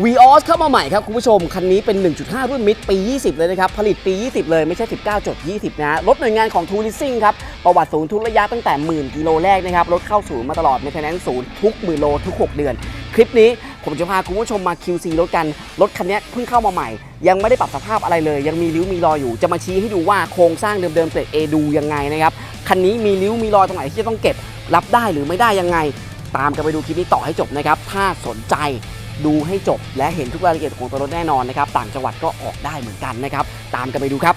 v ีออสเข้ามาใหม่ครับคุณผู้ชม คันนี้เป็น 1.5 รุ่นมิดปี 20 เลยนะครับ ผลิตปี 20 เลยไม่ใช่ 19จด20 นะรถหน่วยงานของทูริซิ่งครับ ประวัติศูนย์ทุกระยะตั้งแต่หมื่นกิโลแรกนะครับ รถเข้าศูนย์มาตลอด m ม i เทนแนนศูนย์ทุกหมื่นโลทุก 6 เดือน คลิปนี้ผมจะพาคุณผู้ชมมา QC รถกัน รถคันนี้เพิ่งเข้ามาใหม่ ยังไม่ได้ปรับสภาพอะไรเลย ยังมีริ้วมีรอยอยู่ จะมาชี้ให้ดูว่าโครงสร้างเดิมๆเกรด A ดูยังไงนะครับคันนี้มีริ้วมีรอยตรงไหนที่จะต้องเก็บรับได้หรือไม่ได้ยังไง ตามกันไปดูคลิปนี้ต่อให้จบนะครับถ้าสนใจ ดูให้จบและเห็นทุกรายละเอียดของตัวรถแน่นอนนะครับ ต่างจังหวัดก็ออกได้เหมือนกันนะครับ ตามกันไปดูครับ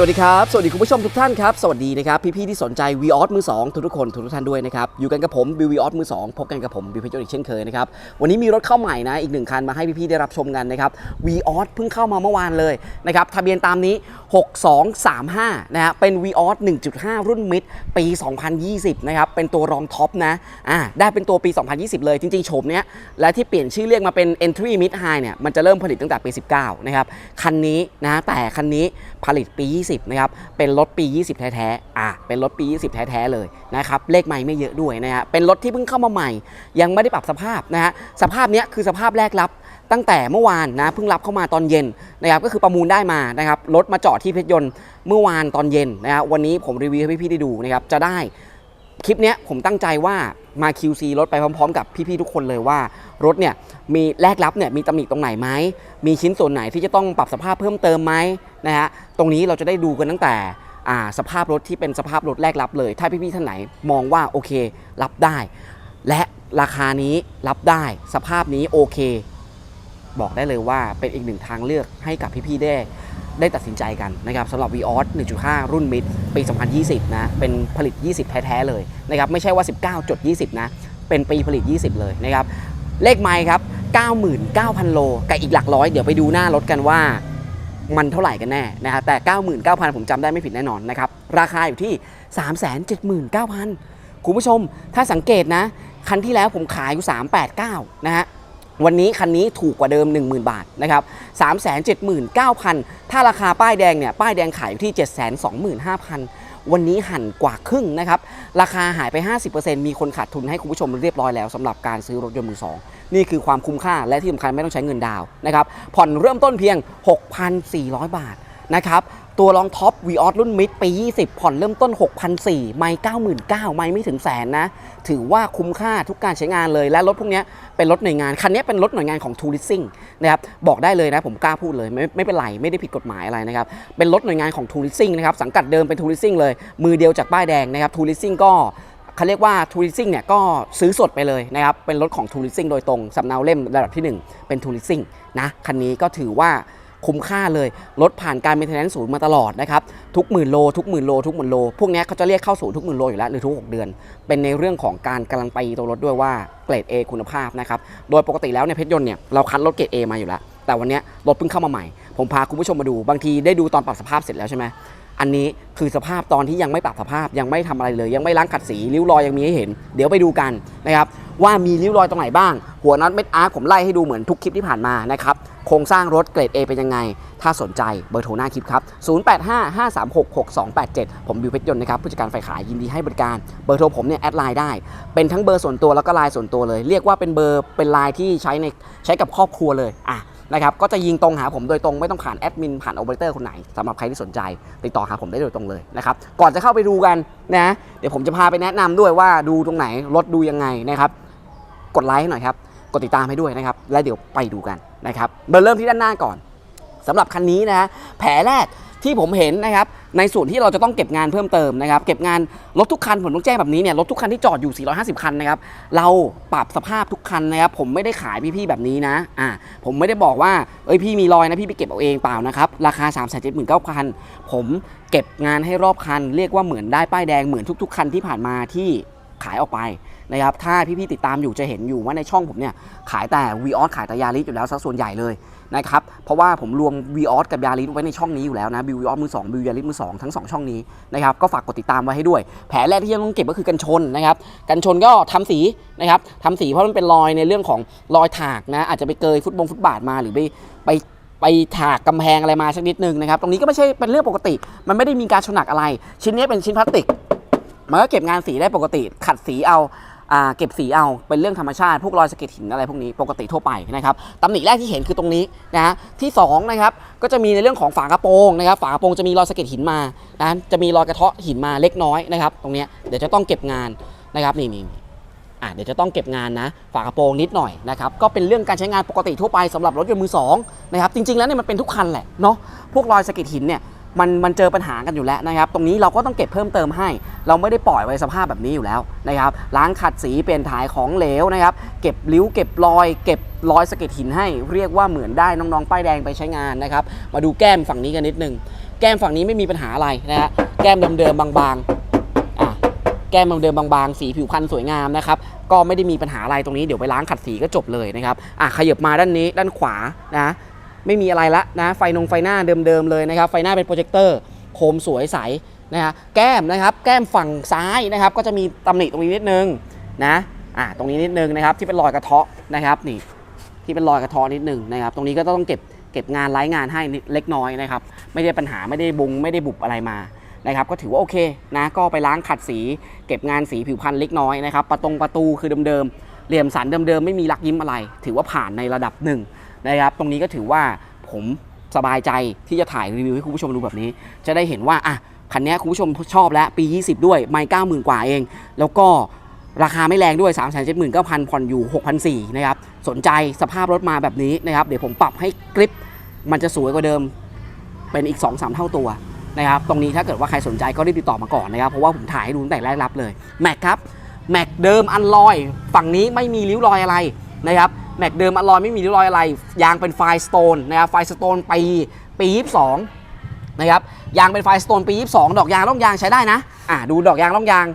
สวัสดีครับ สวัสดีคุณผู้ชมทุกท่านครับ สวัสดีนะครับ พี่ๆที่สนใจ v ีออสมือ2ทุกๆคนทุกท่านด้วยนะครับ อยู่กันกับผมบิววีออสมือ2พบกันกับผมบิวเพชรอีกเช่นเคยนะครับ วันนี้มีรถเข้าใหม่นะ อีกหนึ่งคันมาให้พี่ๆได้รับชมกันนะครับ v ีออสเพิ่งเข้ามาเมื่อวานเลยนะครับ ทะเบียนตามนี้ 6235 นะฮะ เป็น v ีออส1.5 รุ่นมิดปี 2020 นะครับ เป็นตัวรองท็อปนะ อ่า ได้เป็นตัวปี 2020 เลย จริงๆโฉมเนี้ย และที่เปลี่ยนชื่อเรียกมาเป็น entry mid high เนี่ย มันจะเริ่มผลิตตั้งแต่ปี 19 นะครับ คันนี้นะ แต่คันนี้ผลิตปี20นะครับเป็นรถปี 20 แท้ๆอ่าเป็นรถปี 20 แท้ๆเลยนะครับเลขไม่ไม่เยอะด้วยนะฮะเป็นรถที่เพิ่งเข้ามาใหม่ ยังไม่ได้ปรับสภาพนะฮะสภาพเนี้ยคือสภาพแรกรับตั้งแต่เมื่อวานนะเพิ่งรับเข้ามาตอนเย็นนะครับก็คือประมูลได้มานะครับรถมาจอดที่เพชรยนต์เมื่อวานตอนเย็นนะครับวันนี้ผมรีวิวให้พี่ๆได้ดูนะครับจะได้คลิปเนี้ยผมตั้งใจว่า มา QC รถไปพร้อมๆ กับพี่ๆทุกคนเลยว่ารถเนี่ยมีแลกรับเนี่ยมีตำหนิตรงไหนไหมมีชิ้นส่วนไหนที่จะต้องปรับสภาพเพิ่มเติมไหมนะฮะตรงนี้เราจะได้ดูกันตั้งแต่อ่าสภาพรถที่เป็นสภาพรถแรกรับเลย ถ้าพี่ๆท่านไหนมองว่าโอเค รับได้ และราคานี้รับได้ สภาพนี้โอเค บอกได้เลยว่าเป็นอีกหนึ่งทางเลือกให้กับพี่ๆได้ ได้ตัดสินใจกันนะครับสำหรับ v ีออส1.5 รุ่นมิดปี 2020 นะ เป็นผลิต 20 แท้ ๆ เลยนะครับ ไม่ใช่ว่า 19จด20 นะ เป็นปีผลิต 20 เลยนะครับ เลขไมล์ครับ 99,000 โล กับอีกหลักร้อย เดี๋ยวไปดูหน้ารถกันว่ามันเท่าไหร่กันแน่นะครับแต่ 99,000 ผมจำได้ไม่ผิดแน่นอนนะครับ ราคาอยู่ที่ 379,000 คุณผู้ชมถ้าสังเกตนะ คันที่แล้วผมขายอยู่ 389 นะฮะ วันนี้คันนี้ถูกกว่าเดิม 10,000 บาทนะครับ379,000 ถ้าราคาป้ายแดงเนี่ย ป้ายแดงขายอยู่ที่ 725,000 วันนี้หั่นกว่าครึ่งนะครับ ราคาหายไป 50%มีคนขาดทุนให้คุณผู้ชมเรียบร้อยแล้วสำหรับการซื้อรถยนต์มือสองนี่คือความคุ้มค่าและที่สำคัญไม่ต้องใช้เงินดาวน์นะครับ ผ่อนเริ่มต้นเพียง 6,400 บาทนะครับ ตัวรองท็อป v ีออสรุ่นมิดปี 20 ผ่อนเริ่มต้น6,400ไม่99,000ไม่ไม่ถึงแสนนะ ถือว่าคุ้มค่าทุกการใช้งานเลย และรถพวกนี้เป็นรถหน่วยงาน คันนี้เป็นรถหน่วยงานของ t o u r i s i n g นะครับ บอกได้เลยนะผมกล้าพูดเลยไม่ไม่เป็นไร ไม่ได้ผิดกฎหมายอะไรนะครับ เป็นรถหน่วยงานของ t o u r i s i n g นะครับ สังกัดเดิมเป็น t o u r i s i n g เลย มือเดียวจากป้ายแดงนะครับ t o u r i s i n g ก็เขาเรียกว่า t o u r i s i n g เนี่ยก็ซื้อสดไปเลยนะครับ เป็นรถของ t o u r i s i n g โดยตรงสำเนาเล่มระดับที่ 1 เป็น t o u r i s i n g นะ คันนี้ก็ถือว่า คุ้มค่าเลย รถผ่านการ maintenance ศูนย์มาตลอดนะครับ ทุกหมื่นโล ทุกหมื่นโล ทุกหมื่นโล พวกนี้เขาจะเรียกเข้าศูนย์ทุกหมื่นโลอยู่แล้วหรือทุก 6 เดือน เป็นในเรื่องของการการันตีตัวรถด้วยว่าเกรด A คุณภาพนะครับ โดยปกติแล้วในยเพชรยนต์เนี่ยเราคัดรถเกรด A มาอยู่แล้ว แต่วันนี้รถเพิ่งเข้ามาใหม่ ผมพาคุณผู้ชมมาดู บางทีได้ดูตอนปรับสภาพเสร็จแล้วใช่ไหมอันนี้คือสภาพตอนที่ยังไม่ปรับสภาพยังไม่ทำอะไรเลย ยังไม่ล้างขัดสีริ้วรอยยังมีให้เห็น เดี๋ยวไปดูกันนะครับ ว่ามีริ้วรอยตรงไหนบ้าง หัวน็อตเม็ดอาร์ผมไล่ให้ดูเหมือนทุกคลิปที่ผ่านมานะครับ โครงสร้างรถเกรด A เป็นยังไง ถ้าสนใจเบอร์โทรหน้าคลิปครับ 0855366287 ผมบิวเพชรยนต์นะครับ ผู้จัดการฝ่ายขายยินดีให้บริการ เบอร์โทรผมเนี่ยแอดไลน์ได้ เป็นทั้งเบอร์ส่วนตัวแล้วก็ไลน์ส่วนตัวเลย เรียกว่าเป็นเบอร์เป็นไลน์ที่ใช้ในใช้กับครอบครัวเลยอะนะครับ ก็จะยิงตรงหาผมโดยตรงไม่ต้องผ่านแอดมินผ่านโอเปอเรเตอร์คนไหนสำหรับใครที่สนใจ ติดต่อหาผมได้โดยตรงเลยนะครับ ก่อนจะเข้าไปดูกันนะ เดี๋ยวผมจะพาไปแนะนำด้วยว่าดูตรงไหนรถดูยังไงนะครับ กดไลค์ให้หน่อยครับ กดติดตามให้ด้วยนะครับ แล้วเดี๋ยวไปดูกันนะครับเริ่มที่ด้านหน้าก่อนสำหรับคันนี้นะแผลแรกที่ผมเห็นนะครับในส่วนที่เราจะต้องเก็บงานเพิ่มเติมนะครับ เก็บงานรถทุกคันผมต้องแจ้งแบบนี้เนี่ยรถทุกคันที่จอดอยู่ 450 คันนะครับเราปรับสภาพทุกคันนะครับ ผมไม่ได้ขายพี่ๆแบบนี้นะอ่าผมไม่ได้บอกว่าเอ้ยพี่มีรอยนะพี่ไปเก็บเอาเองเปล่านะครับราคา 3 7 9 0 0 0 ผมเก็บงานให้รอบคัน เรียกว่าเหมือนได้ป้ายแดงเหมือนทุก ๆ คันที่ผ่านมาที่ขายออกไป นะครับถ้าพี่ๆติดตามอยู่จะเห็นอยู่ว่าในช่องผมเนี่ยขายแต่วีออสขายแต่ยาริสอยู่แล้วซะส่วนใหญ่เลยนะครับเพราะว่าผมรวมวีออสกับยาริสไว้ในช่องนี้อยู่แล้วนะบิววีออสมือสองบิวยาริสมือสองทั้งสองช่องนี้นะครับก็ฝากกดติดตามไว้ให้ด้วย แผลแรกที่ยังต้องเก็บก็คือกันชนนะครับกันชนก็ทำสีนะครับทำสีเพราะมันเป็นรอยในเรื่องของรอยถากนะอาจจะไปเกยฟุตบงฟุตบาทมาหรือไปไปไปถากกำแพงอะไรมาสักนิดนึงนะครับ ตรงนี้ก็ไม่ใช่เป็นเรื่องปกติ มันไม่ได้มีการชนหนักอะไร ชิ้นนี้เป็นชิ้นพลาสติก มันก็เก็บงานสีได้ปกติ ขัดสีเอา เก็บสีเอาเป็นเรื่องธรรมชาติ พวกรอยสะเก็ดหินอะไรพวกนี้ปกติทั่วไปนะครับตำหนิแรกที่เห็นคือตรงนี้นะฮะที่สองนะครับก็จะมีในเรื่องของฝากระโปรงนะครับฝากระโปรงจะมีรอยสะเก็ดหินมานะจะมีรอยกระเทาะหินมาเล็กน้อยนะครับตรงนี้เดี๋ยวจะต้องเก็บงานนะครับนี่นี่อะเดี๋ยวจะต้องเก็บงานนะฝากระโปรงนิดหน่อยนะครับก็เป็นเรื่องการใช้งานปกติทั่วไปสำหรับรถยนต์มือสองนะครับจริงๆแล้วเนี่ยมันเป็นทุกคันแหละเนาะพวกรอยสะเก็ดหินเนี่ย มันมันเจอปัญหากันอยู่แล้วนะครับ ตรงนี้เราก็ต้องเก็บเพิ่มเติมให้ เราไม่ได้ปล่อยไว้สภาพแบบนี้อยู่แล้วนะครับ ล้างขัดสีเปลี่ยนถ่ายของเหลวนะครับ เก็บริ้วเก็บรอย เก็บรอยสะเก็ดหินให้ เรียกว่าเหมือนได้น้องๆ ป้ายแดงไปใช้งานนะครับ มาดูแก้มฝั่งนี้กันนิดนึง แก้มฝั่งนี้ไม่มีปัญหาอะไรนะฮะ แก้มเดิมๆบางๆ แก้มเดิมๆบางๆ สีผิวพรรณสวยงามนะครับ ก็ไม่ได้มีปัญหาอะไรตรงนี้ เดี๋ยวไปล้างขัดสีก็จบเลยนะครับ อะขยับมาด้านนี้ด้านขวานะ ไม่มีอะไรละนะไฟนงไฟหน้าเดิมๆเลยนะครับไฟหน้าเป็นโปรเจคเตอร์โคมสวยใสนะฮะแก้มนะครับแก้มฝั่งซ้ายนะครับก็จะมีตำหนิตรงนี้นิดนึงนะอะตรงนี้นิดนึงนะครับที่เป็นรอยกระเทาะนะครับนี่ที่เป็นรอยกระเทาะนิดนึงนะครับตรงนี้ก็ต้องเก็บเก็บงานไร้งานให้นิดเล็กน้อยนะครับไม่ได้ปัญหาไม่ได้บุงไม่ได้บุบอะไรมานะครับก็ถือว่าโอเคนะก็ไปล้างขัดสี เก็บงานสีผิวพรรณเล็กน้อยนะครับประตงประตูคือเดิมๆเหลี่ยมสันเดิมๆไม่มีรักยิ้มอะไร ถือว่าผ่านในระดับหนึ่ง นะครับ ตรงนี้ก็ถือว่าผมสบายใจที่จะถ่ายรีวิวให้คุณผู้ชมดูแบบนี้ จะได้เห็นว่าอะคันนี้คุณผู้ชมชอบแล้วปี 20 ด้วยไม่เก้าหมื่นกว่าเอง แล้วก็ราคาไม่แรงด้วย 3 7 9 0 0 0ผ่อนอยู่ 6,400นะครับ สนใจสภาพรถมาแบบนี้นะครับ เดี๋ยวผมปรับให้กริปมันจะสวยกว่าเดิม เป็นอีก 2-3 เท่าตัวนะครับ ตรงนี้ถ้าเกิดว่าใครสนใจก็รีบติดต่อมาก่อนนะครับ เพราะว่าผมถ่ายให้ดูตั้งแต่แรกรับเลย แม็กครับ แม็กเดิมอันลอย ฝั่งนี้ไม่มีริ้วรอยอะไรนะครับ แม็กเดิมอลอยไม่มีริ้วรอยอะไร ยางเป็นไฟสโตนนะครับไฟสโตนปีปี 22 นะครับ ยางเป็นไฟสโตนปี 22 ดอกยางร่องยางใช้ได้นะ อ่าดูดอกยางร่องยาง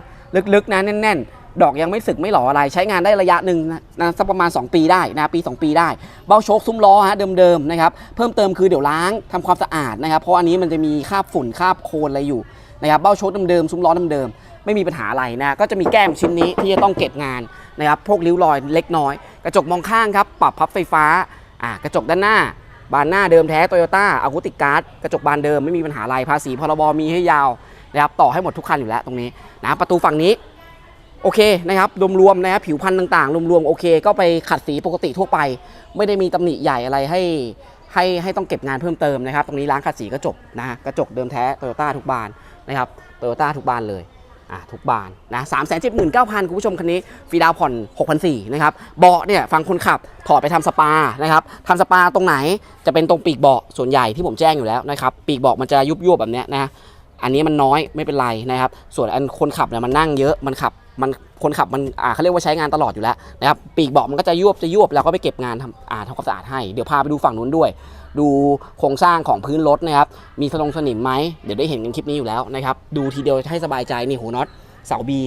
ลึกๆนะแน่น ๆดอกยังไม่สึกไม่หล่ออะไรใช้งานได้ระยะหนึ่งนะสักประมาณ 2 ปีได้นะปี 2 ปีได้ เบ้าโชคซุ้มล้อฮะเดิมๆนะครับเพิ่มเติมคือเดี๋ยวล้างทำความสะอาดนะครับเพราะอันนี้มันจะมีคราบฝุ่นคราบโคลนอะไรอยู่นะครับเบ้าโชคเดิมๆซุ้มล้อเดิมๆ ไม่มีปัญหาอะไรนะก็จะมีแก้มชิ้นนี้ที่จะต้องเก็บงานนะครับพวกริ้วรอยเล็กน้อย กระจกมองข้างครับปรับพับไฟฟ้าอ่ากระจกด้านหน้า บานหน้าเดิมแท้โตโยต้าอากุติการ์ดกระจกบานเดิมไม่มีปัญหาอะไรภาษีพรบมีให้ยาวนะครับต่อให้หมดทุกคันอยู่แล้วตรงนี้นะประตูฝั่งนี้โอเคนะครับรวมๆนะครับผิวพันธุ์ต่างๆ รวมๆโอเค ก็ไปขัดสีปกติทั่วไป ไม่ได้มีตำหนิใหญ่อะไรให้ให้ให้ต้องเก็บงานเพิ่มเติมนะครับ ตรงนี้ล้างขัดสีกระจกนะฮะกระจกเดิมแท้โตโยต้าทุกบานนะครับโตโยต้าทุกบานเลย อะทุกบานนะสามแสนเจ็ดหมื่นเก้าพันคุณผู้ชมคันนี้ฟรีดาวผ่อนหกพันสี่นะครับเบาะเนี่ยฟังคนขับถอดไปทำสปานะครับทำสปาตรงไหนจะเป็นตรงปีกเบาะส่วนใหญ่ที่ผมแจ้งอยู่แล้วนะครับปีกเบาะมันจะยุบยุบแบบเนี้ยนะอันนี้มันน้อยไม่เป็นไรนะครับ ส่วนอันคนขับเนี่ยมันนั่งเยอะมันขับมันคนขับมันอ่าเขาเรียกว่าใช้งานตลอดอยู่แล้วนะครับปีกเบาะมันก็จะยวบจะยวบแล้วก็ไปเก็บงานทำอ่าทำความสะอาดให้เดี๋ยวพาไปดูฝั่งนู้นด้วย ดูโครงสร้างของพื้นรถนะครับ มีสลงสนิมไหมเดี๋ยวได้เห็นกันคลิปนี้อยู่แล้วนะครับ ดูทีเดียวให้สบายใจนี่หัวน็อตเสาบี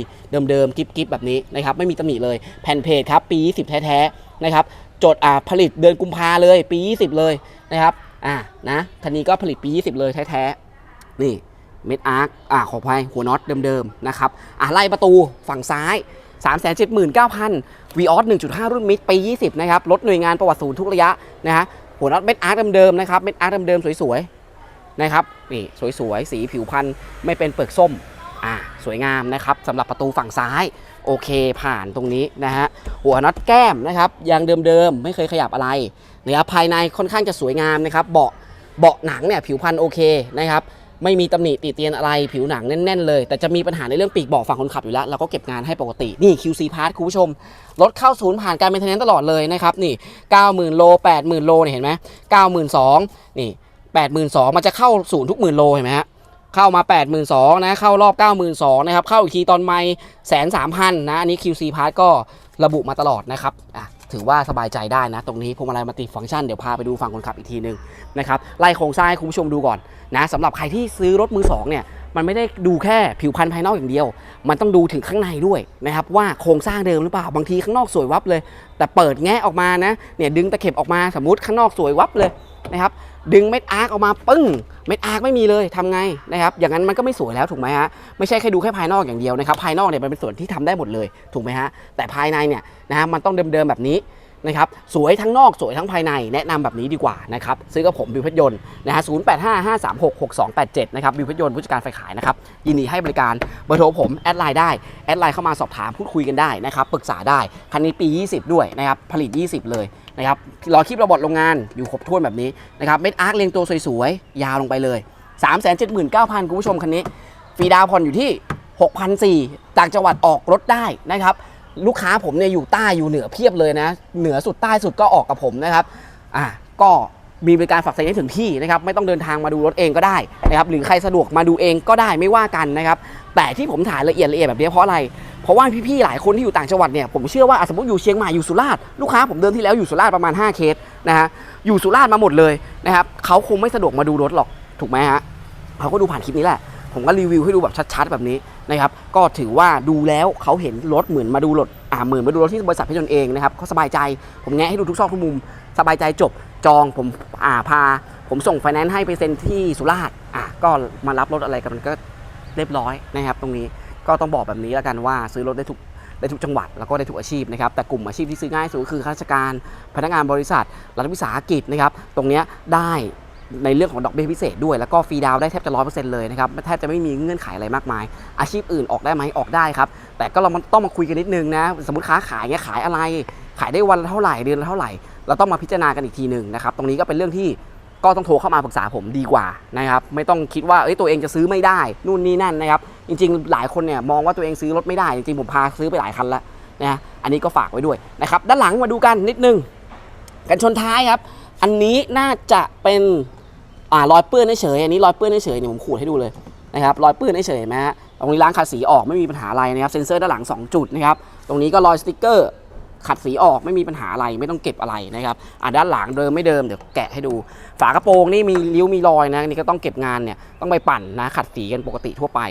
เดิมๆกิ๊บกิบแบบนี้นะครับ ไม่มีตำหนิเลยแผ่นเพจครับ ปี 20 แท้ๆนะครับจดอ่าผลิตเดือนกุมภาเลย ปี 20 เลยนะครับอ่านะคันนี้ก็ผลิตปี 20 เลยแท้ๆนี่เม็ดอาร์คอ่าขออภัยหัวน็อตเดิมๆนะครับอะไล่ประตูฝั่งซ้าย3 7 9 0 0 0 v ีออส1.5 รุ่นมิดปี 20 นะครับรถหน่วยงานประวัติศูนย์ทุกระยะนะฮะ หัวน็อตเม็ดอาร์คเดิมๆนะครับเม็ดอาร์คเดิมๆสวยๆนะครับนี่สวยๆสีผิวพันธุ์ไม่เป็นเปลือกส้มอ่าสวยงามนะครับสำหรับประตูฝั่งซ้ายโอเคผ่านตรงนี้นะฮะหัวน็อตแก้มนะครับยางเดิมๆไม่เคยขยับอะไรนะครับภายในค่อนข้างจะสวยงามนะครับเบาะเบาะหนังเนี่ยผิวพันธุ์โอเคนะครับ ไม่มีตำหนิติเตียนอะไรผิวหนังแน่นๆเลย แต่จะมีปัญหาในเรื่องปีกบาะฝั่งคนขับอยู่แล้ว เราก็เก็บงานให้ปกติ นี่ QC Part คุณผู้ชม รถเข้าศูนย์ผ่านการเมนเทนนตลอดเลยนะครับ นี่ 90,000 โล 80,000 โลเนี่ยเห็นไหม92,000 นี่ 82,000 มันจะเข้าศูนย์ทุกหมื่นโลเห็นไหมฮะเข้ามา 82,000นะเข้ารอบ 92,000นะครับเข้าอีกทีตอนไม่แสนสามพันนะอันนี้ QC Part ก็ระบุมาตลอดนะครับอะ ถือว่าสบายใจได้นะ ตรงนี้พวงมาลัยมัลติฟังก์ชันเดี๋ยวพาไปดูฝั่งคนขับอีกทีนึงนะครับไล่โครงสร้างให้คุณผู้ชมดูก่อนนะสำหรับใครที่ซื้อรถมือสองเนี่ยมันไม่ได้ดูแค่ผิวพรรณภายนอกอย่างเดียว มันต้องดูถึงข้างในด้วยนะครับว่าโครงสร้างเดิมหรือเปล่าบางทีข้างนอกสวยวับเลย แต่เปิดแงะออกมานะเนี่ยดึงตะเข็บออกมาสมมติข้างนอกสวยวับเลย นะครับ ดึงเม็ดอาร์คออกมาปึ้ง เม็ดอาร์คไม่มีเลยทำไงนะครับ อย่างนั้นมันก็ไม่สวยแล้วถูกไหมฮะ ไม่ใช่แค่ดูแค่ภายนอกอย่างเดียวนะครับ ภายนอกเนี่ยมันเป็นส่วนที่ทำได้หมดเลยถูกไหมฮะ แต่ภายในเนี่ยนะฮะมันต้องเดิมๆแบบนี้ นะครับสวยทั้งนอกสวยทั้งภายในแนะนำแบบนี้ดีกว่านะครับซื้อกับผมบิวเพชรยนต์นะฮะ0 8 5 5 3 6 6 2 8 7นะครับบิวเพชรยนต์ผู้จัดการฝ่ายขายนะครับยินดีให้บริการเบอร์โทรผมแอดไลน์ได้แอดไลน์เข้ามาสอบถามพูดคุยกันได้นะครับปรึกษาได้คันนี้ปี 20 ด้วยนะครับผลิต 20 เลยนะครับรอคลิประบบโรงงานอยู่ครบถ้วนแบบนี้นะครับเม็ดอาร์คเรียงตัวสวยๆยาวลงไปเลย 3 7 9 0 0 0คุณผู้ชมคันนี้ฟรีดาวผ่อนอยู่ที่6,400ต่างจังหวัดออกรถได้นะครับ ลูกค้าผมเนี่ยอยู่ใต้อยู่เหนือเพียบเลยนะ เหนือสุดใต้สุดก็ออกกับผมนะครับอะก็มีบริการฝากใส่ให้ถึงที่นะครับไม่ต้องเดินทางมาดูรถเองก็ได้นะครับหรือใครสะดวกมาดูเองก็ได้ไม่ว่ากันนะครับแต่ที่ผมถ่ายละเอียดละเอียดแบบนี้เพราะอะไรเพราะว่าพี่ๆหลายคนที่อยู่ต่างจังหวัดเนี่ยผมเชื่อว่าอะสมมติอยู่เชียงใหม่อยู่สุราษฎร์ลูกค้าผมเดินที่แล้วอยู่สุราษฎร์ประมาณ 5 เคสนะฮะอยู่สุราษฎร์มาหมดเลยนะครับเขาคงไม่สะดวกมาดูรถหรอกถูกไหมฮะเขาก็ดูผ่านคลิปนี้แหละ ผมก็รีวิวให้ดูแบบชัดๆ แบบนี้นะครับก็ถือว่าดูแล้วเขาเห็นรถเหมือนมาดูรถอ่าเหมือนมาดูรถที่บริษัทพชรยนต์เองนะครับเขาสบายใจผมแงะให้ดูทุกซอกทุกมุม สบายใจจบจองผมอ่าพา ผมส่งไฟแนนซ์ให้ไปเซ็นที่สุราษฎร์อะก็มารับรถอะไรกันมันก็เรียบร้อยนะครับ ตรงนี้ก็ต้องบอกแบบนี้แล้วกันว่าซื้อรถได้ทุกได้ทุกจังหวัดแล้วก็ได้ทุกอาชีพนะครับแต่กลุ่มอาชีพที่ซื้อง่ายสุดก็คือข้าราชการ พนักงานบริษัทรัฐวิสาหกิจนะครับ ตรงนี้ได้ ในเรื่องของดอกเบี้ยพิเศษด้วย แล้วก็ฟรีดาวได้แทบจะร้อยเปอร์เซ็นต์เลยนะครับแทบจะไม่มีเงื่อนไขอะไรมากมาย อาชีพอื่นออกได้ไหมออกได้ครับ แต่ก็เราต้องมาคุยกันนิดนึงนะ สมมติค้าขายเนี่ยขายอะไร ขายได้วันละเท่าไหร่เดือนละเท่าไหร่ เราต้องมาพิจารณากันอีกทีหนึ่งนะครับ ตรงนี้ก็เป็นเรื่องที่ก็ต้องโทรเข้ามาปรึกษาผมดีกว่านะครับ ไม่ต้องคิดว่าเอ้ยตัวเองจะซื้อไม่ได้ นู่นนี่นั่นนะครับ จริง ๆ หลายคนเนี่ยมองว่าตัวเองซื้อรถไม่ได้ จริงๆผมพาซื้อไปหลายคันแล้วนะอันนี้ก็ฝากไว้ด้วยนะครับ ด้านหลังมาดูกันนิดนึง กันชนท้ายครับ อันนี้น่าจะเป็น อ่ารอยเปื้อนเฉยอันนี้รอยเปื้อนเฉยเนี่ยผมขูดให้ดูเลยนะครับรอยเปื้อนเฉยไหมฮะตรงนี้ล้างขัดสีออกไม่มีปัญหาอะไรนะครับเซ็นเซอร์ด้านหลัง 2 จุดนะครับตรงนี้ก็รอยสติ๊กเกอร์ขัดสีออกไม่มีปัญหาอะไรไม่ต้องเก็บอะไรนะครับอ่าด้านหลังเดิมไม่เดิมเดี๋ยวแกะให้ดู ฝากระโปรงนี่มีริ้วมีรอยนะนี่ก็ต้องเก็บงานเนี่ยต้องไปปั่นนะขัดสีกันปกติทั่วไป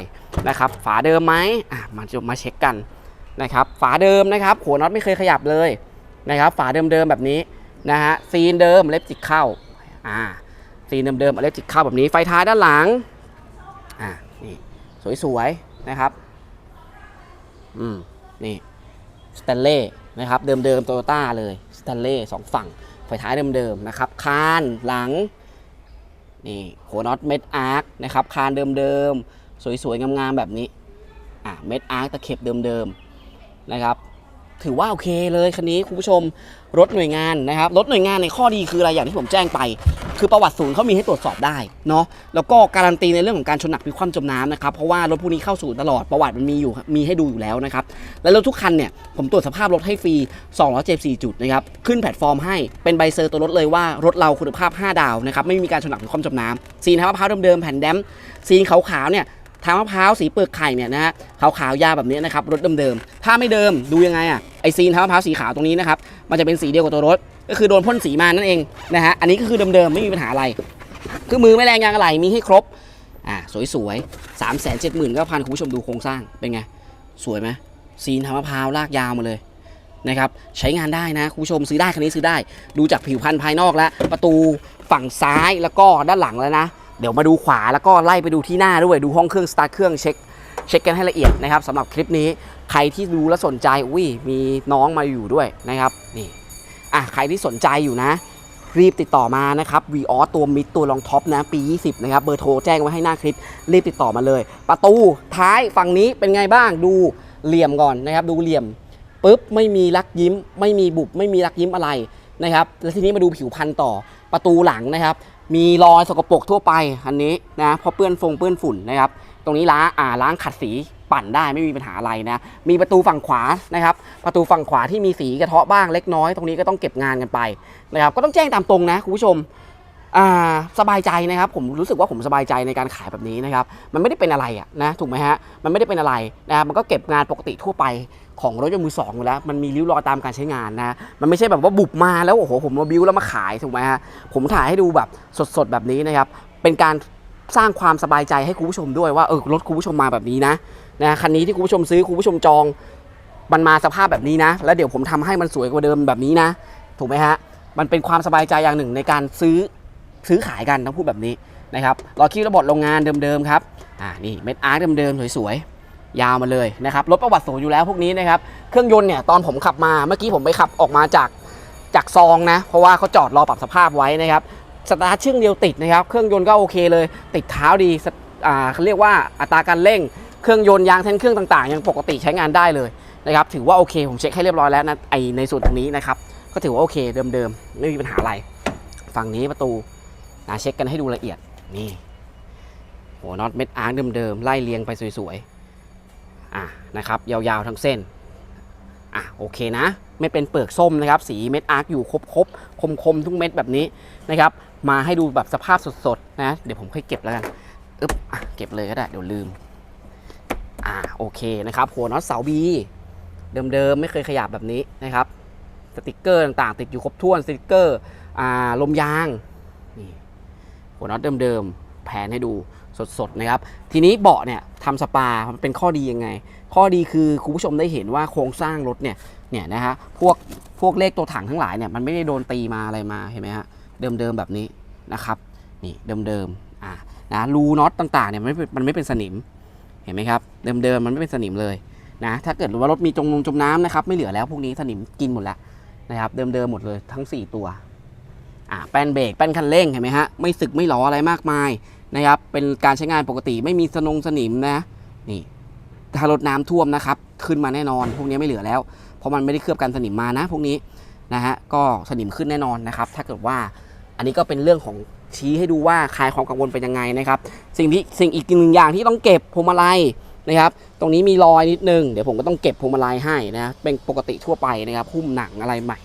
นะครับฝาเดิมไหมอะมาจะมาเช็คกันนะครับฝาเดิมนะครับหัวน็อตไม่เคยขยับเลยนะครับฝาเดิมๆแบบนี้นะฮะซีนเดิมเล็บจิกเข้าอ่า ซีเดิมๆเล็บจิกเข้าแบบนี้ไฟท้ายด้านหลังอ่านี่สวยๆนะครับอืมนี่สแตนเล่นะครับเดิมๆโตโยต้าเลยสแตนเล่สองฝั่งไฟท้ายเดิมๆนะครับคานหลังนี่หัวน็อตเม็ดอาร์คนะครับคานเดิมๆสวยๆงามๆแบบนี้อะเม็ดอาร์คตะเข็บเดิมๆนะครับ ถือว่าโอเคเลยคันนี้คุณผู้ชมรถหน่วยงานนะครับรถหน่วยงานในข้อดีคืออะไรอย่างที่ผมแจ้งไป คือประวัติศูนย์เขามีให้ตรวจสอบได้เนาะแล้วก็การันตีในเรื่องของการชนหนักพิคว่ำจมน้ำนะครับเพราะว่ารถพวกนี้เข้าศูนย์ตลอดประวัติมันมีอยู่มีให้ดูอยู่แล้วนะครับและรถทุกคันเนี่ยผมตรวจสภาพรถให้ฟรี274จุดนะครับขึ้นแพลตฟอร์มให้เป็นใบเซอร์ตัวรถเลยว่ารถเราคุณภาพ 5 ดาวนะครับไม่มีการชนหนักหรือความจมน้ำซีนทางมะพร้าวเดิมๆแผ่นแดมซีนขาวๆเนี่ย ทางมะพร้าวสีเปลือกไข่เนี่ยนะฮะขาวๆยาแบบนี้นะครับรถเดิมๆถ้าไม่เดิมดูยังไงอะไอซีนทางมะพร้าวสีขาวตรงนี้นะครับมันจะเป็นสีเดียวกับตัวรถ ก็คือโดนพ่นสีมานั่นเองนะฮะอันนี้ก็คือเดิมๆไม่มีปัญหาอะไรคือมือไม่แรงยางอะไรมีให้ครบอ่าสวยๆ3 7 9 0 0 0คุณผู้ชมดูโครงสร้างเป็นไงสวยไหมซีนทางมะพร้าวลากยาวมาเลยนะครับใช้งานได้นะคุณผู้ชมซื้อได้คันนี้ซื้อได้ ดูจากผิวพรรณภายนอกแล้ว ประตูฝั่งซ้ายแล้วก็ด้านหลังแล้วนะ เดี๋ยวมาดูขวาแล้วก็ไล่ไปดูที่หน้าด้วยดูห้องเครื่องสตาร์ทเครื่องเช็คเช็คกันให้ละเอียดนะครับสำหรับคลิปนี้ใครที่ดูแล้วสนใจอุ้ยมีน้องมาอยู่ด้วยนะครับนี่อะใครที่สนใจอยู่นะ รีบติดต่อมานะครับ v ีออตัวมิดตัวรองท็อปนะปี 20 นะครับ เบอร์โทรแจ้งไว้ให้หน้าคลิป รีบติดต่อมาเลย ประตูท้ายฝั่งนี้เป็นไงบ้างดูเหลี่ยมก่อนนะครับ ดูเหลี่ยมปุ๊บไม่มีรักยิ้ม ไม่มีบุบไม่มีรักยิ้มอะไรนะครับแล้วทีนี้มาดูผิวพันธุ์ต่อประตูหลังนะครับ มีรอยสกปรกทั่วไปอันนี้นะพอเปื้อนฟงเปื้อนฝุ่นนะครับ ตรงนี้ล้างอ่าล้างขัดสีปั่นได้ไม่มีปัญหาอะไรนะ มีประตูฝั่งขวานะครับ ประตูฝั่งขวาที่มีสีกระเทาะบ้างเล็กน้อย ตรงนี้ก็ต้องเก็บงานกันไปนะครับ ก็ต้องแจ้งตามตรงนะคุณผู้ชม สบายใจนะครับ ผมรู้สึกว่าผมสบายใจในการขายแบบนี้นะครับ มันไม่ได้เป็นอะไรอะนะถูกไหมฮะมันไม่ได้เป็นอะไรนะรมันก็เก็บงานปกติทั่วไปของรถยนต์มือสองอยู่แล้วมันมีริ้วรอยตามการใช้งานนะมันไม่ใช่แบบว่าบุบมาแล้วโอ้โหผมมาบิ้วแล้วมาขายถูกไหมฮะผมถ่ายให้ดูแบบสดๆแบบนี้นะครับเป็นการสร้างความสบายใจให้คุณผู้ชมด้วยว่าเออรถคุณผู้ชมมาแบบนี้นะนะคันนี้ที่คุณผู้ชมซื้อคุณผู้ชมจองมันมาสภาพแบบนี้นะ แล้วเดี๋ยวผมทำให้มันสวยกว่าเดิมแบบนี้นะ ถูกไหมฮะ มันเป็นความสบายใจอย่างหนึ่งในการซื้อ ซื้อขายกันต้องพูดแบบนี้นะครับรอคิวระบบโรงงานเดิมๆครับอ่านี่เม็ดอาร์ตเดิมๆสวยๆยาวมาเลยนะครับรถประวัติสูงอยู่แล้วพวกนี้นะครับเครื่องยนต์เนี่ยตอนผมขับมาเมื่อกี้ผมไปขับออกมาจากจากซองนะเพราะว่าเขาจอดรอปรับสภาพไว้นะครับสตาร์ทเชื่องเดียวติดนะครับเครื่องยนต์ก็โอเคเลย ติดเท้าดีอ่าเขาเรียกว่าอัตราการเร่งเครื่องยนต์ยางแทนเครื่องต่างๆ ยังปกติใช้งานได้เลยนะครับถือว่าโอเคผมเช็คให้เรียบร้อยแล้วนะไอในส่วนตรงนี้นะครับก็ถือว่าโอเคเดิมๆไม่มีปัญหาอะไร ฝั่งนี้ประตู นะเช็คกันให้ดูละเอียดนี่หัวน็อตเม็ดอาร์คเดิมๆไล่เรียงไปสวยๆอะนะครับยาวๆทั้งเส้นอะโอเคนะ ไม่เป็นเปลือกส้มนะครับ สีเม็ดอาร์คอยู่ครบๆคมๆทุกเม็ดแบบนี้นะครับ มาให้ดูแบบสภาพสดๆนะเดี๋ยวผมค่อยเก็บแล้วกันอึ๊บอะเก็บเลยก็ได้เดี๋ยวลืมอ่าโอเคนะครับหัวน็อตเสาบีเดิมๆไม่เคยขยับแบบนี้นะครับสติกเกอร์ต่างๆ ติดอยู่ครบถ้วนสติกเกอร์อ่าลมยาง หัวน็อตเดิมๆแผนให้ดูสดๆนะครับ ทีนี้เบาะเนี่ยทำสปามันเป็นข้อดียังไง ข้อดีคือคุณผู้ชมได้เห็นว่าโครงสร้างรถเนี่ยเนี่ยนะฮะพวกพวกเลขตัวถังทั้งหลายเนี่ยมันไม่ได้โดนตีมาอะไรมาเห็นไหมฮะเดิมๆแบบนี้นะครับนี่เดิมๆอ่านะรูน็อตต่างๆเนี่ยมันไม่เป็นมันไม่เป็นสนิมเห็นไหมครับเดิมๆมันไม่เป็นสนิมเลยนะถ้าเกิดว่ารถมีจงนงจมน้ำนะครับไม่เหลือแล้วพวกนี้สนิมกินหมดแล้วนะครับเดิมๆหมดเลยทั้ง 4 ตัว อ่าแป้นเบรกแป้นคันเร่งเห็นไหมฮะไม่สึกไม่หลออะไรมากมายนะครับเป็นการใช้งานปกติไม่มีสนงสนิมนะนี่ถ้ารถน้ำท่วมนะครับขึ้นมาแน่นอน พวกนี้ไม่เหลือแล้ว เพราะมันไม่ได้เคลือบกันสนิมมานะ พวกนี้นะฮะก็สนิมขึ้นแน่นอนนะครับ ถ้าเกิดว่าอันนี้ก็เป็นเรื่องของชี้ให้ดูว่าคลายความกังวลเป็นยังไงนะครับ สิ่งที่สิ่งอีกหนึ่งอย่างที่ต้องเก็บพวงมาลัยนะครับ ตรงนี้มีรอยนิดนึง เดี๋ยวผมก็ต้องเก็บพวงมาลัยให้นะเป็นปกติทั่วไปนะครับหุ้มหนังอะไรใหม่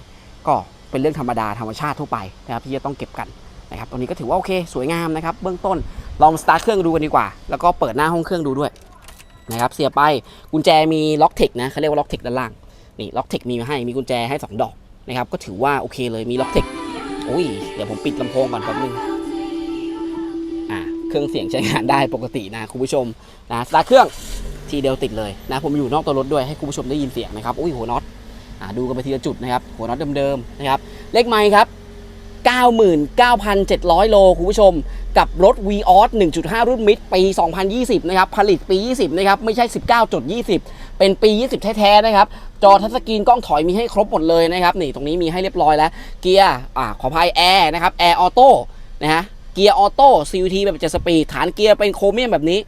ก็ เป็นเรื่องธรรมดาธรรมชาติทั่วไปนะครับที่จะต้องเก็บกันนะครับตรงนี้ก็ถือว่าโอเคสวยงามนะครับเบื้องต้นลองสตาร์ทเครื่องดูกันดีกว่า แล้วก็เปิดหน้าห้องเครื่องดูด้วยนะครับเสียไปกุญแจมีล็อกเทคนะเขาเรียกว่าล็อกเทคด้านล่างนี่ล็อกเทคมีมาให้มีกุญแจให้สองดอกนะครับก็ถือว่าโอเคเลยมีล็อกเทคอุ้ยเดี๋ยวผมปิดลำโพงก่อนแป๊บนึงอ่าเครื่องเสียงใช้งานได้ปกตินะคุณผู้ชมนะสตาร์ทเครื่องทีเดียวติดเลยนะผมอยู่นอกตัวรถด้วยให้คุณผู้ชมได้ยินเสียงนะครับอุ้ยหัวน็อต ดูกันไปทีละจุดนะครับ หัวน็อตเดิมๆนะครับ เลขไมค์ครับ 99,700 โล คุณผู้ชม กับรถ v ีออส1.5 รุ่นมิดปี 2020 นะครับ ผลิตปี 20 นะครับ ไม่ใช่ 19.20 เป็นปี 20 แท้ๆ นะครับ จอทัชสกรีนกล้องถอยมีให้ครบหมดเลยนะครับ นี่ตรงนี้มีให้เรียบร้อยแล้ว เกียร์ อ่า ขออภัยแอร์นะครับ แอร์ออโต้ นะฮะ เกียร์ออโต้ CVT แบบ7สปีด ฐานเกียร์เป็นโครเมียมแบบนี้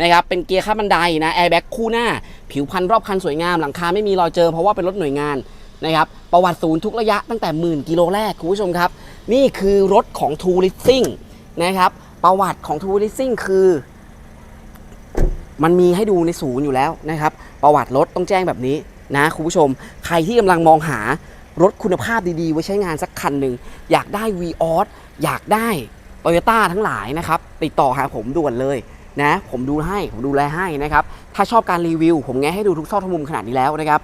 นะครับเป็นเกียร์ข้าบันไดนะแอร์แบ็กคู่หน้า ผิวพันรอบคันสวยงามหลังคาไม่มีรอยเจอเพราะว่าเป็นรถหน่วยงานนะครับประวัติศูนย์ทุกระยะตั้งแต่หมื่นกิโลแรกคุณผู้ชมครับ นี่คือรถของ t o u r i s i n g นะครับประวัติของ t o u r i s i n g คือ มันมีให้ดูในศูนย์อยู่แล้วนะครับ ประวัติรถต้องแจ้งแบบนี้นะคุณผู้ชม ใครที่กำลังมองหารถคุณภาพดีๆ ไว้ใช้งานสักคันหนึ่งอยากได้ v ีออสอยากได้โตโยต้าทั้งหลายนะครับ ติดต่อหาผมด่วนเลย นะผมดูให้ผมดูแลให้นะครับถ้าชอบการรีวิว ผมแงให้ดูทุกซอกทุกมุมขนาดนี้แล้วนะครับ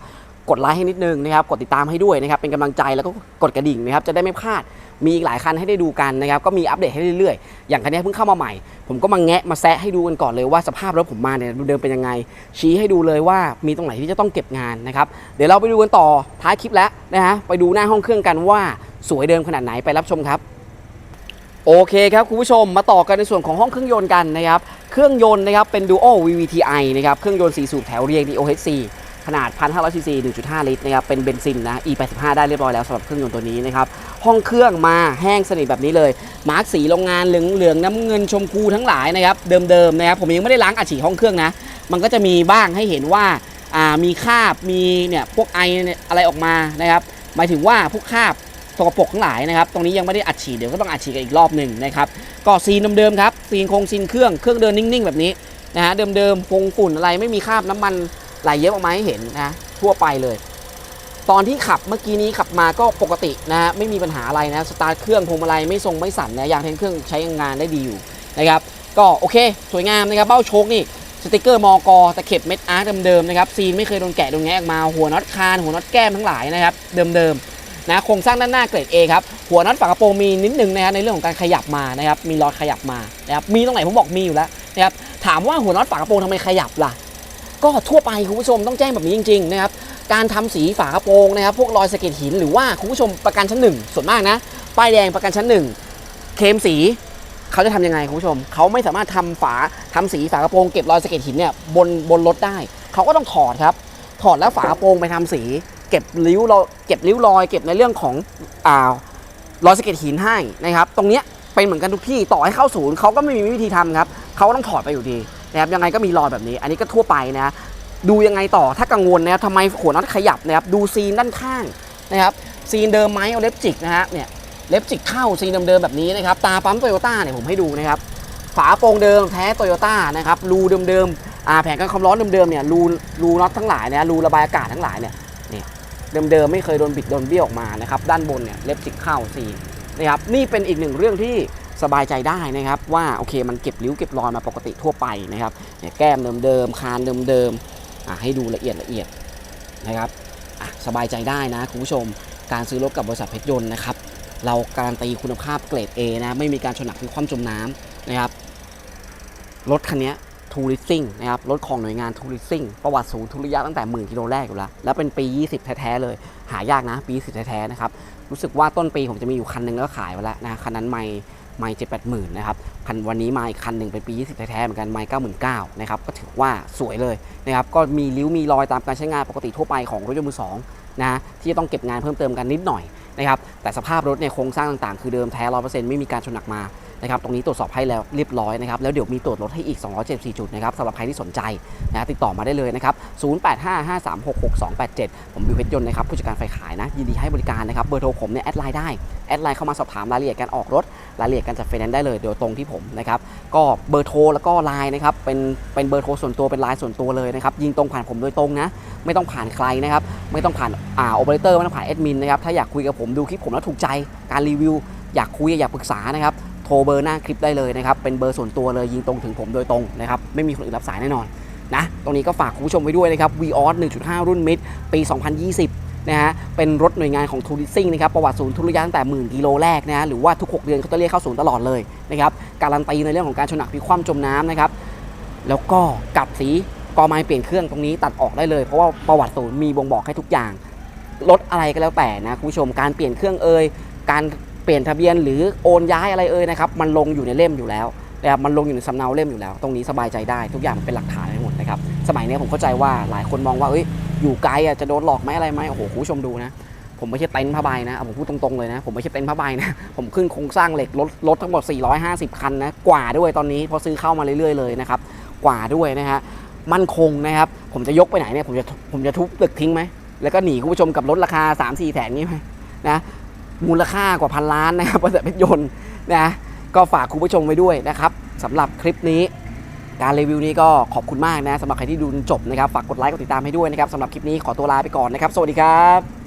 กดไลค์ให้นิดนึงนะครับกดติดตามให้ด้วยนะครับเป็นกำลังใจแล้วก็กดกระดิ่งนะครับจะได้ไม่พลาดมีอีกหลายคันให้ได้ดูกันนะครับก็มีอัปเดตให้เรื่อยๆ อย่างคันนี้เพิ่งเข้ามาใหม่ ผมก็มาแงะมาแซะให้ดูกันก่อนเลยว่าสภาพรถผมมาเนี่ยเดิมเป็นยังไง ชี้ให้ดูเลยว่ามีตรงไหนที่จะต้องเก็บงานนะครับเดี๋ยวเราไปดูกันต่อท้ายคลิปแล้วนะฮะไปดูหน้าห้องเครื่องกันว่าสวยเดิมขนาดไหนไปรับชมครับ โอเคครับคุณผู้ชมมาต่อกันในส่วนของห้องเครื่องยนต์กันนะครับเครื่องยนต์นะครับเป็น Duo VVTi นะครับเครื่องยนต์4สูบแถวเรียง DOHC ขนาด 1,500 ซีซี 1.5 ลิตรนะครับเป็นเบนซินนะ E85 ได้เรียบร้อยแล้วสำหรับเครื่องยนต์ตัวนี้นะครับห้องเครื่องมาแห้งสนิทแบบนี้เลย มาร์กสีโรงงานเหลืองเหลืองน้ำเงินชมพูทั้งหลายนะครับเดิมๆนะครับผมยังไม่ได้ล้างอัดฉีดห้องเครื่องนะ มันก็จะมีบ้างให้เห็นว่าามีคราบมีเนี่ยพวกไออะไรออกมานะครับหมายถึงว่าพวกคราบ สกปรกทั้งหลายนะครับ ตรงนี้ยังไม่ได้อัดฉีดเดี๋ยวก็ต้องอัดฉีดกันอีกรอบหนึ่งนะครับ ก็ซีนเดิมๆครับ ซีนคงซีนเครื่อง เครื่องเดินนิ่งๆ แบบนี้นะฮะ เดิมๆฟงฝุ่นอะไรไม่มีคราบน้ำมันไหลเยอะออกมาให้เห็นนะทั่วไปเลย ตอนที่ขับเมื่อกี้นี้ขับมาก็ปกตินะฮะไม่มีปัญหาอะไรนะสตาร์ทเครื่องพวงมาลัยไม่ทรงไม่สั่นนะยางแทนเครื่องใช้งานได้ดีอยู่นะครับก็โอเค สวยงามนะครับเบ้าโชคนี่สติกเกอร์มอกตะเข็บเม็ดอาร์ตเดิมๆนะครับซีนไม่เคยโดนแกะโดนแงะออกมาหัวน็อตคานหัวน็อตแก้มทั้งหลายนะครับเดิมๆ นะโครงสร้างด้านหน้าเกรด A ครับหัวน็อตฝากระโปรงมีนิดนึงนะฮะในเรื่องของการขยับมานะครับมีรอยขยับมานะครับมีตรงไหนผมบอกมีอยู่แล้วนะครับถามว่าหัวน็อตฝากระโปรงทำไมขยับล่ะ ก็ทั่วไปคุณผู้ชมต้องแจ้งแบบนี้จริงๆนะครับการทำสีฝากระโปรงนะครับพวกรอยสะเก็ดหินหรือว่าคุณผู้ชมประกันชั้นหนึ่งส่วนมากนะป้ายแดงประกันชั้นหนึ่งเคลมสีเขาจะทำยังไงคุณผู้ชม เขาไม่สามารถทำฝาทำสีฝากระโปรงเก็บรอยสะเก็ดหินเนี่ยบนบนรถได้ เขาก็ต้องถอดครับ ถอดแล้วฝากระโปรงไปทำสี เก็บริ้วเราเก็บริ้วรอย เก็บในเรื่องของอ่ารอยสะเก็ดหินให้นะครับ ตรงเนี้ยเป็นเหมือนกันทุกที่ต่อให้เข้าศูนย์เขาก็ไม่มีวิธีทำครับเขาก็ต้องถอดไปอยู่ดีนะครับยังไงก็มีรอยแบบนี้ อันนี้ก็ทั่วไปนะดูยังไงต่อถ้ากังวลนะครับทำไมหัวน็อตขยับนะครับดูซีนด้านข้างนะครับซีนเดิมไหมเอาเล็บจิกนะฮะเนี่ยเล็บจิกเข้าซีนเดิมๆแบบนี้นะครับตาปั๊มโตโยต้าเนี่ยผมให้ดูนะครับฝาโปร่งเดิมแท้โตโยต้านะครับรูเดิมๆแผงกันความร้อนเดิมๆเนี่ยรูรูน็อตทั้งหลายนี่ยรูระบายอากาศทั้งหลายเนี่ย เดิมๆไม่เคยโดนบิดโดนเบี้ยวออกมานะครับด้านบนเนี่ยเล็บจิกเข้าซีนนะครับนี่เป็นอีกหนึ่งเรื่องที่สบายใจได้นะครับว่าโอเคมันเก็บริ้วเก็บรอยมาปกติทั่วไปนะครับเนี่ยแก้มเดิมๆคานเดิมๆให้ดูละเอียดละเอียดนะครับสบายใจได้นะคุณผู้ชมการซื้อรถกับบริษัทเพชรยนต์นะครับเราการันตีคุณภาพเกรด A นะไม่มีการชนหนักพลิกคว่ำจมน้ำนะครับรถคันนี้ ทูริซิ่งนะครับรถของหน่วยงานทูริซิ่งประวัติสูงทุระยะตั้งแต่หมื่นกิโลแรกอยู่แล้ว แล้วเป็นปี 20 แท้ๆเลย หายากนะ ปี 20 แท้ๆนะครับ รู้สึกว่าต้นปีผมจะมีอยู่คันหนึงแล้วขายไปแล้วนะคันนั้นไม่ไม่เจ็ดแปดหมื่นนะครับคันวันนี้มาอีกคันหนึ่งเป็นปี 20 แท้ๆเหมือนกันไม่เก้าหมื่นเก้านะครับก็ถือว่าสวยเลยนะครับก็มีริ้วมีรอยตามการใช้งานปกติทั่วไปของรถยนต์มือสองนะที่จะต้องเก็บงานเพิ่มเติมกันนิดหน่อยนะครับแต่สภาพรถเนี่ยโครงสร้างต่างๆ คือเดิมแท้ร้อยเปอร์เซ็นต์ไม่มีการชนหนักมา นะครับตรงนี้ตรวจสอบให้แล้วเรียบร้อยนะครับแล้วเดี๋ยวมีตรวจรถให้อีก 274 จุดนะครับสำหรับใครที่สนใจนะติดต่อมาได้เลยนะครับ 0855366287 ผมบิวเพชรยนต์นะครับผู้จัดการฝ่ายขายนะยินดีให้บริการนะครับเบอร์โทรผมเนี่ยแอดไลน์ได้แอดไลน์เข้ามาสอบถามรายละเอียดการออกรถรายละเอียดการจัดไฟแนนซ์ได้เลยโดยตรงที่ผมนะครับก็เบอร์โทรแล้วก็ไลน์นะครับเป็นเป็นเบอร์โทรส่วนตัวเป็นไลน์ส่วนตัวเลยนะครับยิงตรงผ่านผมโดยตรงนะไม่ต้องผ่านใครนะครับไม่ต้องผ่านอ่าโอเปอเรเตอร์ไม่ต้องผ่านแอดมินนะครับถ้าอยากคุยกับผมดูคลิปผมแล้วถูกใจการรีวิวอยากคุยอยากปรึกษานะครับ ทรเบอร์หน้าคลิปได้เลยนะครับ เป็นเบอร์ส่วนตัวเลยยิงตรงถึงผมโดยตรงนะครับ ไม่มีคนอื่นรับสายแน่นอนนะ ตรงนี้ก็ฝากคุณผู้ชมไว้ด้วยนะครับ v ีออส1.5 รุ่นมิดปี 2020 นะฮะ เป็นรถหน่วยงานของทูริซิ่งนะครับ ประวัติศูนย์ทุระยะตั้งแต่หมื่นกิโลแรกนะฮะ หรือว่าทุก 6 เดือนเขาจะเรียกเข้าศูนย์ตลอดเลยนะครับ การันตีในเรื่องของการชนหนักพิคว่ำจมน้ำนะครับ แล้วก็กลับสีกอไม้เปลี่ยนเครื่องตรงนี้ตัดออกได้เลย เพราะว่าประวัติศูนย์มีบ่งบอกให้ทุกอย่าง รถอะไรก็แล้วแต่นะคุณผู้ชม การเปลี่ยนเครื่องเอ่ยการ เปลี่ยนทะเบียนหรือโอนย้ายอะไรเอ่ยนะครับมันลงอยู่ในเล่มอยู่แล้วนะครับมันลงอยู่ในสำเนาเล่มอยู่แล้ว ตรงนี้สบายใจได้ทุกอย่างเป็นหลักฐานทั้งหมดนะครับสมัยนี้ผมเข้าใจว่าหลายคนมองว่าเอ้ยอยู่ไกลอะจะโดนหลอกไหมอะไรไหมโอ้โหคุณผู้ชมดูนะผมไม่ใช่เต็นท์ผ้าใบนะผมพูดตรงๆเลยนะ ผมไม่ใช่เต็นท์ผ้าใบนะ ผมขึ้นโครงสร้างเหล็กรถรถทั้งหมด 450 คันนะ กว่าด้วยตอนนี้พอซื้อเข้ามาเรื่อยๆเลยนะครับ กว่าด้วยนะฮะ มั่นคงนะครับ ผมจะยกไปไหนเนี่ย ผมจะ ผมจะทุบตึกทิ้งไหม แล้วก็หนีคุณผู้ชมกับรถราคา 3 4 แสนนี้ไหมนะ มูลค่ากว่าพันล้านนะครับบริษัทเพชรยนต์นะก็ฝากคุณผู้ชมไว้ด้วยนะครับสำหรับคลิปนี้ การรีวิวนี้ก็ขอบคุณมากนะสำหรับใครที่ดูจนจบนะครับ ฝากกดไลค์กดติดตามให้ด้วยนะครับสำหรับคลิปนี้ขอตัวลาไปก่อนนะครับ สวัสดีครับ